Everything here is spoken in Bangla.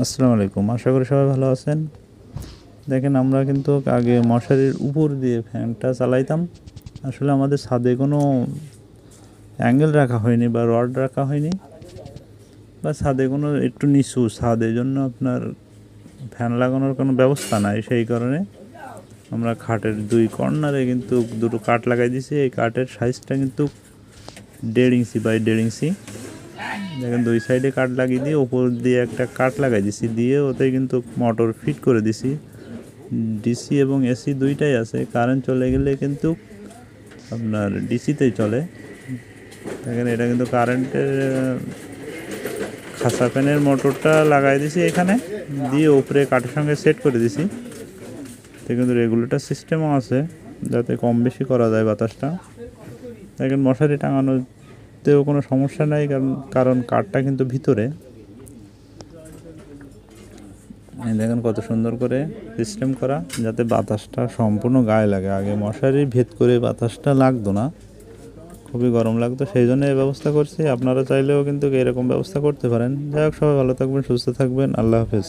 আসসালামু আলাইকুম। আশা করি সবাই ভালো আছেন। দেখেন, আমরা কিন্তু আগে মশারির উপর দিয়ে ফ্যানটা চালাইতাম। আসলে আমাদের ছাদে কোনো অ্যাঙ্গেল রাখা হয়নি বা রড রাখা হয়নি। বা ছাদে কোনো একটু নিচু ছাদ এই জন্য আপনার ফ্যান লাগানোর কোনো ব্যবস্থা নাই। সেই কারণে আমরা খাটের দুই কর্নারে কিন্তু দুটো কাঠ লাগাই দিয়েছি এই কাঠের সাইজটা কিন্তু দেড় ইঞ্চি বাই দেড় ইঞ্চি। দেখেন দুই সাইডে কাঠ লাগিয়ে দিয়ে ওপর দিয়ে একটা কাঠ লাগাই দিছি দিয়ে ওতে কিন্তু মোটর ফিট করে দিছি। ডিসি এবং এসি দুইটাই আছে। কারেন্ট চলে গেলে কিন্তু আপনার ডিসিতেই চলে। দেখেন এটা কিন্তু কারেন্টের খাসা ফ্যানের মোটরটা লাগাই দিছি এখানে। দিয়ে উপরে কাঠের সঙ্গে সেট করে দিছি। তো কিন্তু রেগুলেটর সিস্টেমও আছে। যাতে কম বেশি করা যায় বাতাসটা। দেখেন মশারি টাঙানোতেও কোনো সমস্যা নাই, কারণ কারণ কাঠটা কিন্তু ভিতরে। দেখেন কত সুন্দর করে সিস্টেম করা, যাতে বাতাসটা সম্পূর্ণ গায়ে লাগে। আগে মশারি ভেদ করে বাতাসটা লাগতো না, খুবই গরম লাগতো, সেই জন্য এই ব্যবস্থা করছি। আপনারা চাইলেও কিন্তু এরকম ব্যবস্থা করতে পারেন। যাই হোক, সবাই ভালো থাকবেন, সুস্থ থাকবেন। আল্লাহ হাফেজ।